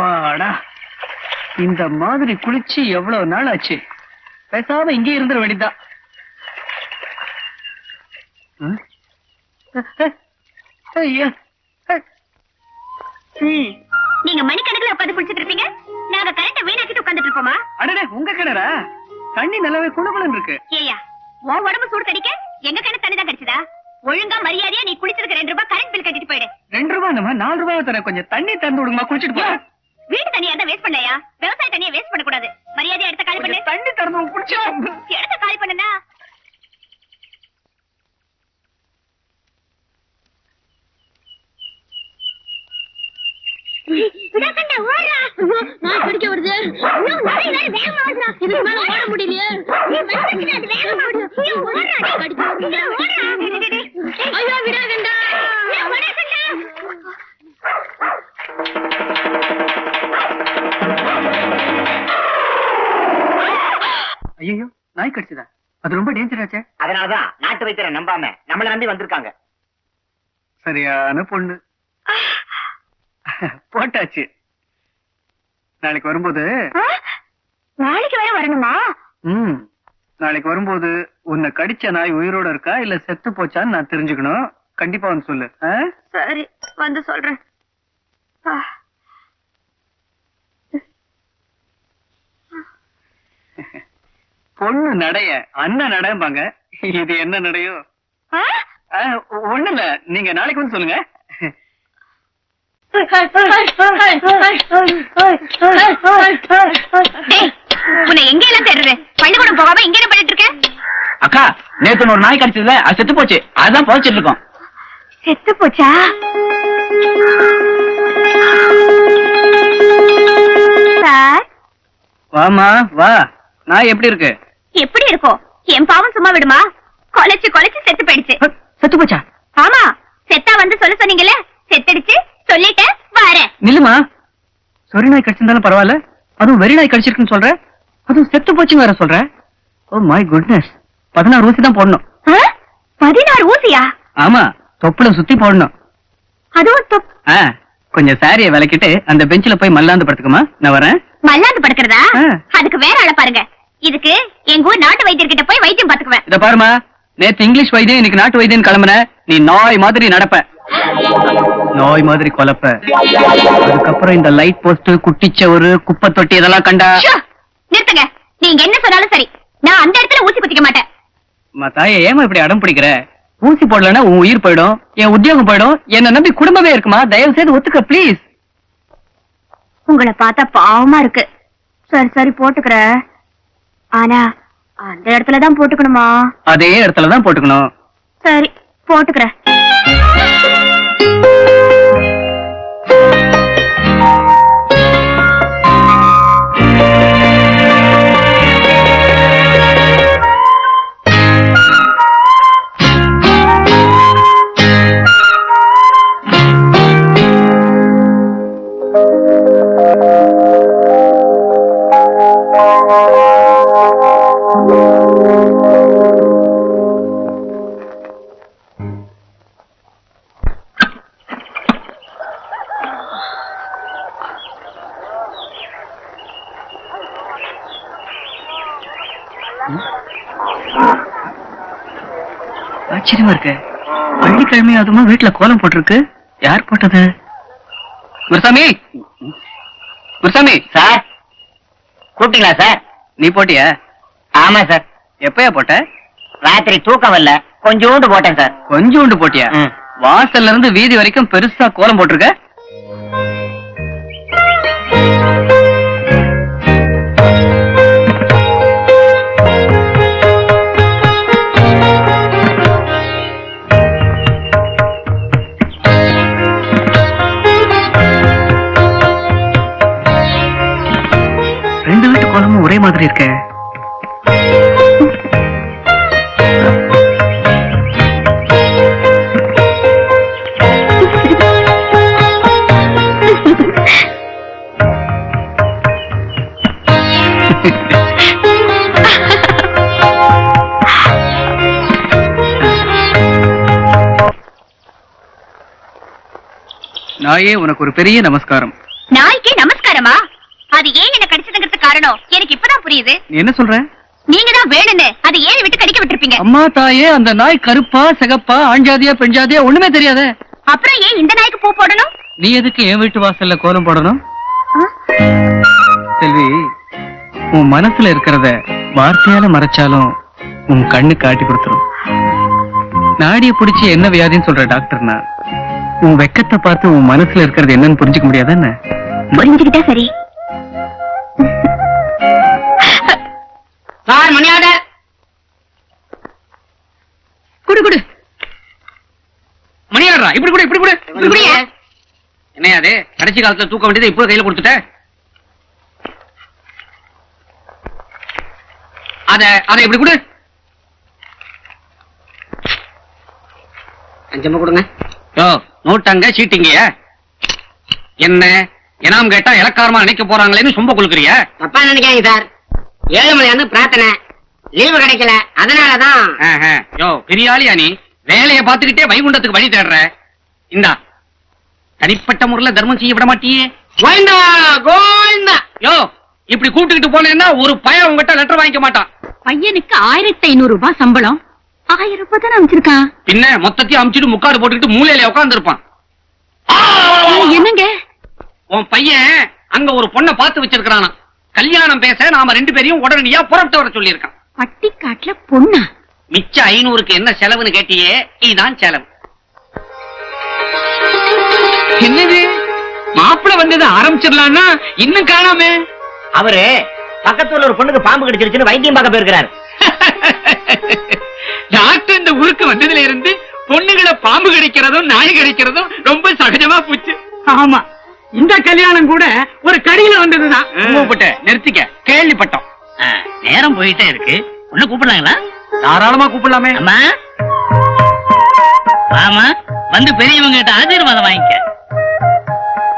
அப்பாடா. இந்த மாதிரி குளிச்சு எவ்வளவு நாள் ஆச்சு? பேசாம இங்கே இருந்துட ம். நீங்க மணிக்கணக்கில் உட்காந்து குளிச்சிட்டு இருப்பீங்க? நாங்க கரண்ட வீணாக்கிட்டு உட்காந்துட்டு இருப்போமா அடடே உங்க கிணறா? தண்ணி நல்லாவே குளுகுளுன்னு இருக்கு. ஏயா உன் உடம்பு சூடு கடிக்க எங்க கிணறு தண்ணி தான் கிடைச்சதா? ஒழுங்கா மரியாதையா நீ குளிச்சதுக்கு ரெண்டு ரூபாய் கரண்ட் பில் கட்டிட்டு போயிடு. ரெண்டு ரூபாய் நம்ம நாலு ரூபாய் தரேன் கொஞ்சம். தண்ணி தந்து விடுங்கம்மா குளிச்சிட்டு போறேன் வீட்டு தண்ணியா இருந்தா வேஸ்ட் பண்ணலையா? விவசாய தண்ணியை வேஸ்ட் பண்ண கூடாது மரியாதையா எடுத்த காலி பண்ணு. தண்ணி திறந்து குடிச்சா எடுத்த காலி பண்ணுனா நான் ஐயோ நாய் கடிச்சதா? அது ரொம்ப டேஞ்சர் ஆச்சே. அதனாலதான் நாட்டு வைத்தியரை நம்பாம நம்மள நம்பி வந்திருக்காங்க. சரியான பொண்ணு. போட்டாச்சு. நாளைக்கு வரும்போது நாளைக்கு வர வரணுமா? ம். நாளைக்கு வரும்போது உன்னை கடிச்ச நாய் உயிரோட இருக்கா இல்ல செத்து போச்சான்னு நான் தெரிஞ்சுக்கணும். கண்டிப்பா வந்து சொல்லு? சரி வந்து சொல்றேன். ஆ. பொண்ணு நடைய அண்ணன் நடைம்பாங்க. இது என்ன நடையோ? ஒண்ணு இல்ல. நீங்க நாளைக்கு வந்து சொல்லுங்க. உன்னை எங்க எல்லாம் தேடுறது? பள்ளிக்கூடம் போகாம இங்க என்ன பண்ணிட்டு இருக்க? அக்கா நேத்து ஒரு நாய் கடிச்சதுல அது செத்து போச்சு. அதுதான் புதைச்சிட்டு இருக்கோம். செத்து போச்சா? சார்? வாமா வா. நாய் எப்படி இருக்கு? எப்படி இருக்கும்? என் பாவம் சும்மா விடுமா? கொலைச்சு கொலைச்சு செத்து போயிடுச்சு. செத்து போச்சா? ஆமா செத்தா வந்து சொல்ல சொன்னீங்கல்ல? செத்துடுச்சு சொல்லிட்டேன் வரேன். நில்லுமா? சொறி நாய் கடிச்சிருந்தாலும் பரவாயில்ல. அதுவும் வெறி நாய் கடிச்சிருக்குன்னு சொல்ற. அதுவும் செத்து போச்சுன்னு வேற சொல்ற. ஓ மை குட்னஸ் பதினாறு ஊசி தான் போடணும்? பதினாறு ஊசியா? ஆமா தொப்புல சுத்தி போடணும். அதுவும் தொப்- ஆ கொஞ்சம் சாரிய விளக்கிட்டு அந்த பெஞ்சில போய் மல்லாந்து படுத்துக்குமா நான் வரேன். மல்லாந்து படுக்கிறதா. அதுக்கு வேற ஆள பாருங்க. இதுக்கு எங்க ஊர் நாட்டு வைத்தியர்கிட்ட போய் வைத்தியம் பாத்துக்குவேன் இத பாருமா நேத்து இங்கிலீஷ் வைத்தியம் இன்னைக்கு நாட்டு வைத்தியம் கிளம்புன. நீ நாய் மாதிரி நடப்ப. நாய் மாதிரி கொலப்ப அதுக்கப்புறம் இந்த லைட் போஸ்ட் குட்டிச்சவரு குப்பை தொட்டி இதெல்லாம் கண்டா. நிறுத்துங்க. நீங்க என்ன சொன்னாலும் சரி. நான் அந்த இடத்துல ஊசி குத்திக்க மாட்டேன். தாயே ஏமா இப்படி அடம் பிடிக்கிற? ஊசி போடலன்னா உன் உயிர் போயிடும் என் உத்தியோகம் போயிடும். என்ன நம்பி குடும்பமே இருக்குமா? தயவு செய்து ஒத்துக்க ப்ளீஸ் உங்களை பார்த்தா பாவமா இருக்கு. சரி சரி போட்டுக்கிறேன். ஆனா அந்த இடத்துல தான் போட்டுக்கணுமா? அதே இடத்துல தான் போட்டுக்கணும். சரி போட்டுக்கிறேன். ஆச்சரியமா இருக்கு. வெள்ளிக்கிழமை அதுமா வீட்டுல கோலம் போட்டிருக்கு. யார் போட்டது? குருசாமி குருசாமி சார்! கூப்பிட்டீங்களா சார்? நீ போட்டியா? ஆமா சார். எப்பயா போட்ட? ராத்திரி தூக்கம் வரல. கொஞ்சோண்டு போட்டேன் சார். கொஞ்சோண்டு போட்டியா. வாசல்ல இருந்து வீதி வரைக்கும் பெருசா கோலம் போட்டிருக்க? ஒரே மாதிரி இருக்கே. நாயே உனக்கு ஒரு பெரிய நமஸ்காரம். நாய்க்கு நமஸ்காரமா? அது ஏன் என்ன கடிச்சதுங்கிறது காரணம்? எனக்கு இப்பதான் புரியுது. நீ என்ன சொல்ற? நீங்க தான் வேணும்னு. அது ஏன் விட்டு கடிக்க விட்டுருப்பீங்க? அம்மா தாயே அந்த நாய் கருப்பா சிகப்பா ஆண்ஜாதியா பெண்ஜாதியா ஒண்ணுமே தெரியாதே. அப்புறம் ஏன் இந்த நாய்க்கு பூ போடணும்? நீ எதுக்கு என் வீட்டு வாசல்ல கோலம் போடணும்? ஆ? செல்வி உன் மனசுல இருக்கிறத வார்த்தையால மறைச்சாலும் உன் கண்ணு காட்டி கொடுத்துரும். நாடிய புடிச்சு என்ன வியாதின்னு சொல்ற டாக்டர்னா உன் வெக்கத்தை பார்த்து உன் மனசுல இருக்கிறது என்னன்னு புரிஞ்சுக்க முடியாதா என்ன? புரிஞ்சுக்கிட்டா சரி. சார் மணி ஆர்டர் குடு குடு. மணி ஆடுறா இப்படி குடு இப்படி குடு. இப்படி குடியே என்னையா அது? கடைசி காலத்துல தூக்க வேண்டியது இப்போ கையில கொடுத்துட்ட? அத அத இப்படி குடு. அஞ்சமா கொடுங்க. ஓ நோட்டாங்க சீட்டிங்க. என்ன எனாம் கேட்டா இலக்காரமா நினைக்க போறாங்களேன்னு சொம்ப கொடுக்குறிய தப்பா நினைக்காங்க சார். ஏழுமலையான்னு பிரார்த்தனை. லீவு கிடைக்கல. அதனாலதான். யோ பெரிய ஆளியா நீ? வேலையை பார்த்துக்கிட்டே வைகுண்டத்துக்கு வழி தேடுற. இந்தா. தனிப்பட்ட முறையில தர்மம் செய்ய விட மாட்டியே. கோவிந்தா கோவிந்தா. யோ இப்படி கூப்பிட்டுக்கிட்டு போனேன்னா ஒரு பையன் உங்ககிட்ட லெட்டர் வாங்கிக்க மாட்டான். பையனுக்கு ஆயிரத்தி ஐநூறு ரூபாய் சம்பளம். ஆயிரம் ரூபாய் தானே அமைச்சிருக்கான்? பின்ன மொத்தத்தையும் அமுச்சிட்டு முக்காடு போட்டுக்கிட்டு மூலையில உட்கார்ந்து இருப்பான் என்னங்க? உன் பையன் அங்க ஒரு பொண்ணை பார்த்து வச்சிருக்கானா கல்யாணம் பேச நாம ரெண்டு பேரையும் உடனடியா புறப்பட்டு வர சொல்லியிருக்கான். பட்டிக்காட்டுல பொண்ணா? மிச்ச ஐநூறுக்கு என்ன செலவுன்னு கேட்டியே இதுதான் செலவு. என்னது? மாப்பிள வந்தது ஆரம்பிச்சிடலாம்னா இன்னும் காணாமே? அவரு பக்கத்துல ஒரு பொண்ணுக்கு பாம்பு கடிச்சிருச்சுன்னு வைத்தியம் பார்க்க போயிருக்கிறாரு. டாக்டர் இந்த ஊருக்கு வந்ததுல இருந்து பொண்ணுகளை பாம்பு கடிக்கிறதும் நாய் கடிக்கிறதும் ரொம்ப சகஜமா போச்சு. ஆமா. இந்த கல்யாணம் கூட ஒரு கடியில வந்ததுதான். நிறுத்திக்க. கேள்விப்பட்டோம். நேரம் போயிட்டே இருக்கு. ஒண்ணு கூப்பிடலாங்களா? தாராளமா கூப்பிடலாமே. அம்மா. ஆமா வந்து பெரியவங்க கிட்ட ஆசீர்வாதம் வாங்கிக்க.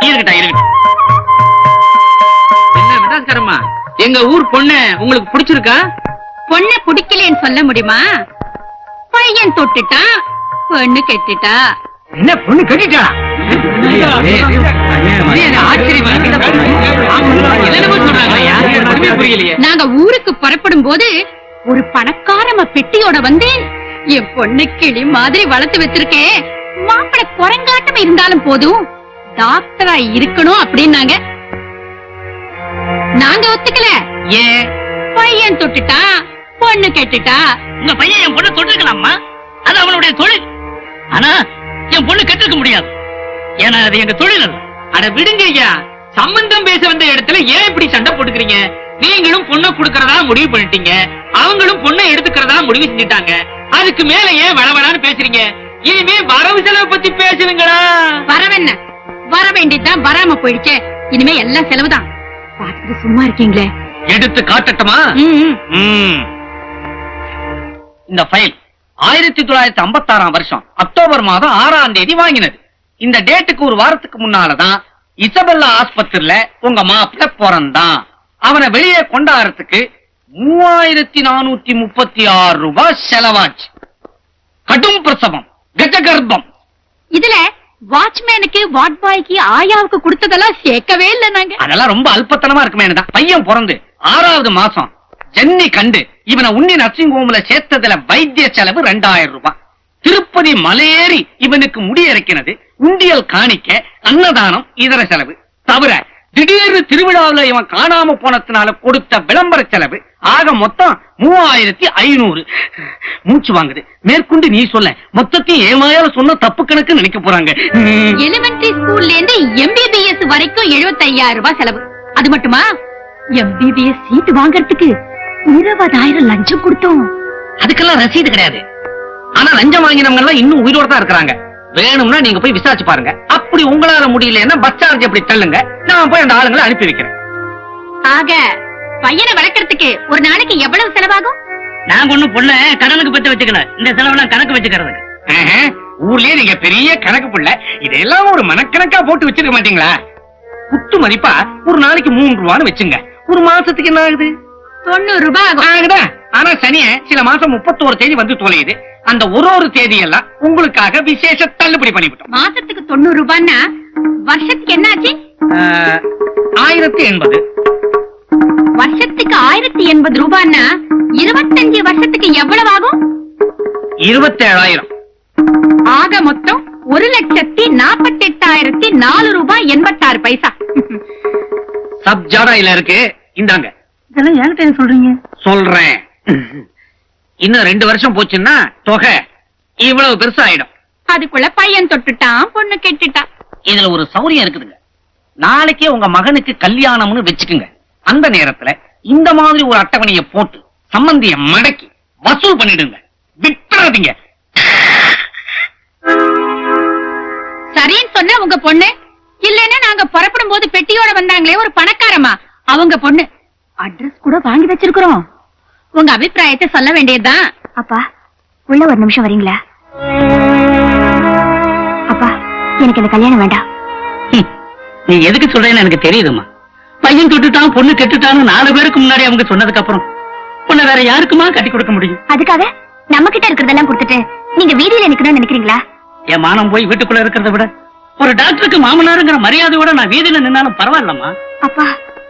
இருக்கட்டா இருக்கட்டும் என்ன எங்க ஊர் பொண்ணு உங்களுக்கு பிடிச்சிருக்கா? பொண்ண பிடிக்கலன்னு சொல்ல முடியுமா? பையன் தொட்டுட்டான் பொண்ணு கெட்டுட்டா? என்ன பொண்ணு கட்டிட்டாளா நாங்க ஊருக்கு புறப்படும் போது ஒரு பணக்காரம பெட்டியோட வந்து என் பொண்ணு கிளி மாதிரி வளர்த்து வச்சிருக்கேன் மாப்பிள குரங்காட்டம் இருந்தாலும் போதும். டாக்டரா இருக்கணும் அப்படின்னாங்க. நாங்க ஒத்துக்கல. ஏன்? பையன் தொட்டுட்டா பொண்ணு கெட்டுட்டா. உங்க பையன் என் பொண்ணு தொட்டிருக்கலாமா? அது அவனுடைய தொழில். ஆனா என் பொண்ணு கெட்டிருக்க முடியாது. ஏன்னா அது எங்க தொழில் அல்ல அட விடுங்க ஐயா சம்பந்தம் பேச வந்த இடத்துல ஏன் இப்படி சண்டை போட்டுக்கிறீங்க? நீங்களும் பொண்ணை கொடுக்கறதா முடிவு பண்ணிட்டீங்க. அவங்களும் பொண்ணை எடுத்துக்கிறதா முடிவு செஞ்சுட்டாங்க. அதுக்கு மேல ஏன் வளவளான்னு பேசுறீங்க? இனிமே வரவு செலவு பத்தி பேசுவீங்களா வரவென்ன வர வேண்டியதுதான் வராம போயிடுச்சே. இனிமே எல்லாம் செலவுதான். பார்த்துட்டு சும்மா இருக்கீங்களே. எடுத்து காட்டட்டுமா. இந்த ஃபைல் ஆயிரத்தி தொள்ளாயிரத்தி ஐம்பத்தாறாம் வருஷம் அக்டோபர் மாதம் ஆறாம் தேதி வாங்கினது. இந்த டேட்டுக்கு ஒரு வாரத்துக்கு முன்னாலதான் இசபெல்லா ஆஸ்பத்திரியில உங்க மாப்பிள்ள பிறந்தான். அவனை வெளியே கொண்டாடுறதுக்கு மூவாயிரத்தி நானூத்தி முப்பத்தி ஆறு ரூபாய் செலவாச்சு. கடும் பிரசவம் கஜகர்ப்பம். இதுல வாட்ச்மேனுக்கு வாட் பாய்க்கு ஆயாவுக்கு கொடுத்ததெல்லாம் சேர்க்கவே இல்ல நாங்க. அதெல்லாம் ரொம்ப அல்பத்தனமா இருக்குமே பையன் பிறந்து ஆறாவது மாசம் ஜன்னி கண்டு இவனை உன்னி நர்சிங் ஹோம்ல சேர்த்ததுல வைத்திய செலவு ரெண்டாயிரம் ரூபாய். திருப்பதி மலையேறி இவனுக்கு முடியறக்கிறது உண்டியல் காணிக்க அன்னதானம் இதர செலவு. தவிர திடீர்னு திருவிழாவுல இவன் காணாம போனதுனால கொடுத்த விளம்பர செலவு ஆக மொத்தம் மூவாயிரத்தி ஐநூறு. மூச்சு வாங்குது. மேற்கொண்டு நீ சொல்ல மொத்தத்தையும் ஏமாயால சொன்ன தப்பு கணக்கு நினைக்க போறாங்க. எலிமெண்டரி ஸ்கூல்ல இருந்து எம்பிபிஎஸ் வரைக்கும் 75000 ரூபாய் செலவு. அது மட்டுமா? எம்பிபிஎஸ் சீட் வாங்குறதுக்கு இருபதாயிரம் லஞ்சம் கொடுத்தோம். அதுக்கெல்லாம் ரசீது கிடையாது. ஆனா லஞ்சம் வாங்கினவங்க எல்லாம் இன்னும் உயிரோட தான் இருக்கிறாங்க. வேணும்னா நீங்க போய் விசாரிச்சு பாருங்க. அப்படி உங்களால முடியலன்னா பஸ் சார்ஜ் அப்படி தள்ளுங்க? நான் போய் அந்த ஆளுங்களை அனுப்பி வைக்கிறேன். ஆக பையனை வளர்க்கறதுக்கு ஒரு நாளைக்கு எவ்வளவு செலவாகும்? நான் ஒண்ணு பொண்ண கடனுக்கு பத்து வச்சுக்கல இந்த செலவெல்லாம் கணக்கு வச்சுக்கிறதுக்கு. ஊர்லயே நீங்க பெரிய கணக்கு புள்ள. இதெல்லாம் ஒரு மனக்கணக்கா போட்டு வச்சிருக்க மாட்டீங்களா? குத்து மதிப்பா ஒரு நாளைக்கு மூணு ரூபான்னு வச்சுங்க. ஒரு மாசத்துக்கு என்ன ஆகுது? தொண்ணூறு ரூபாய் ஆகும். ஆகுதா? ஆனா சனிய சில மாசம் முப்பத்தோரு தேதி வந்து தொலையுது. அந்த ஒரு ஒரு தேதி எல்லாம் உங்களுக்காக விசேஷ தள்ளுபடி பண்ணிவிட்டோம். மாசத்துக்கு தொண்ணூறு ரூபான்னா வருஷத்துக்கு என்னாச்சு? ஆயிரத்தி எண்பது. வருஷத்துக்கு ஆயிரத்தி எண்பது ரூபான்னா இருபத்தஞ்சு வருஷத்துக்கு எவ்வளவு ஆகும்? இருபத்தேழாயிரம். ஆக மொத்தம் ஒரு லட்சத்தி நாற்பத்தி எட்டாயிரத்தி நாலு ரூபாய் எண்பத்தாறு பைசா. சப் ஜாடாயில இருக்கு. இந்தாங்க. இதெல்லாம் என்கிட்ட சொல்றீங்க? சொல்றேன். இன்னும் ரெண்டு வருஷம் போச்சுன்னா தொகை இவ்வளவு பெருசா ஆயிடும் அதுக்குள்ள பையன் தொட்டுட்டான் பொண்ணு கெட்டுட்டான். இதுல ஒரு சௌரியம் இருக்குதுங்க. நாளைக்கே உங்க மகனுக்கு கல்யாணம்னு வச்சுக்குங்க. அந்த நேரத்துல இந்த மாதிரி ஒரு அட்டவணைய போட்டு சம்பந்திய மடக்கி வசூல் பண்ணிடுங்க. விட்டுறாதீங்க. சரின்னு சொன்ன உங்க பொண்ணு? இல்லன்னா நாங்க புறப்படும் போது பெட்டியோட வந்தாங்களே ஒரு பணக்காரமா அவங்க பொண்ணு அட்ரஸ் கூட வாங்கி வச்சிருக்கிறோம். உங்க அபிப்பிராயத்தை சொல்ல வேண்டியதுதான். அப்பா உள்ள ஒரு நிமிஷம் வரீங்களா? அப்பா எனக்கு இந்த கல்யாணம் வேண்டாம். நீ எதுக்கு சொல்றேன்னு எனக்கு தெரியுதுமா பையன் தொட்டுட்டான் பொண்ணு கெட்டுட்டான்னு நாலு பேருக்கு முன்னாடி அவங்க சொன்னதுக்கு அப்புறம் உன்னை வேற யாருக்குமா கட்டி கொடுக்க முடியும்? அதுக்காக நம்ம கிட்ட இருக்கிறதெல்லாம் கொடுத்துட்டு நீங்க வீதியில நிக்கணும்னு நினைக்கிறீங்களா? என் மானம் போய் வீட்டுக்குள்ள இருக்கிறத விட ஒரு டாக்டருக்கு மாமனாருங்கிற மரியாதையோட நான் வீதியில நின்னாலும் பரவாயில்லம்மா. அப்பா.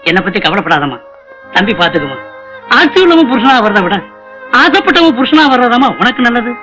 என்னை பத்தி கவலைப்படாதம்மா. தம்பி பாத்துக்குமா ஆட்சி உள்ளவன் புருஷனா வர்றதை விட ஆசைப்பட்டவன் புருஷனா வர்றதாமா உனக்கு நல்லது?